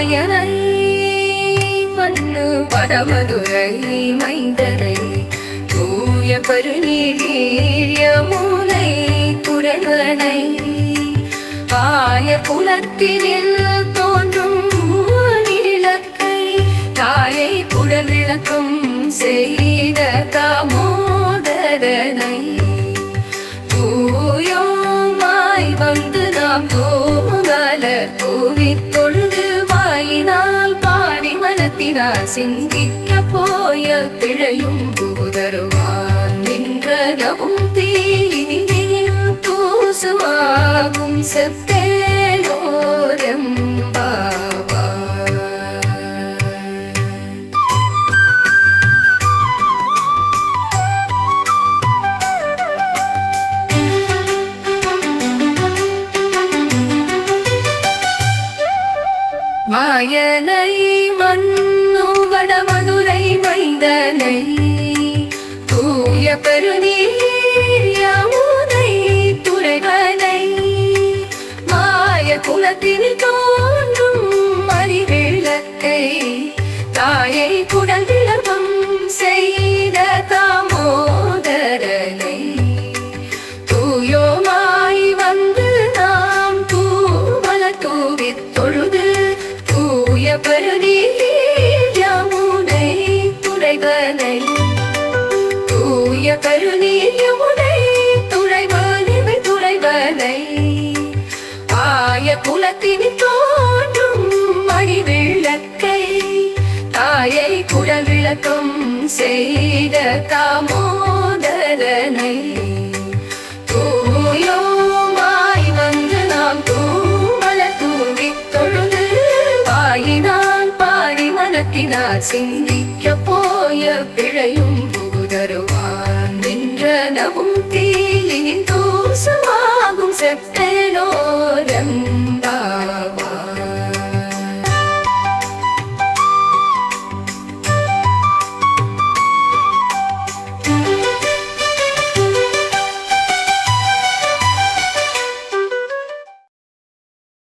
மாயனை மண்ணு வடமதுரை மைந்தரை தூய பருநீரிய மூலை குரகனை பாய குலத்தினில் தோன்றும் நிலக்கை தாயை குடல் விளக்கம் செய்த காமோ சிந்திக்க போய பிழையும் பூதருவான் நின்றதவும் தீனில் தூசுவாகும் செத்தேனோரம் மாயனை மண்ணு மதுரை மைந்தனை. தூய பெருநீயமுனை துறைவனை. மாய குலத்தில் தோன்றும் மறிவிளக்கை தாயை குடல் விளக்கம் செய்த தாமோதரனை. தூயோமாய் வந்து நாம் தூவல தூவித் தொழு தூய பெருநீயமுனை துறைவனை துறைவனை ஆய குலத்தின் தோன்றும் மணிவிளக்கை தாயை குடல் செய்த தாமோதரனை தூயோமாய் வந்து நாம் தூமல தூவித் தொழுது வாயினால் பாடி மனத்தினால் சிந்திக்க போய பிழையும் ചക്കനോരം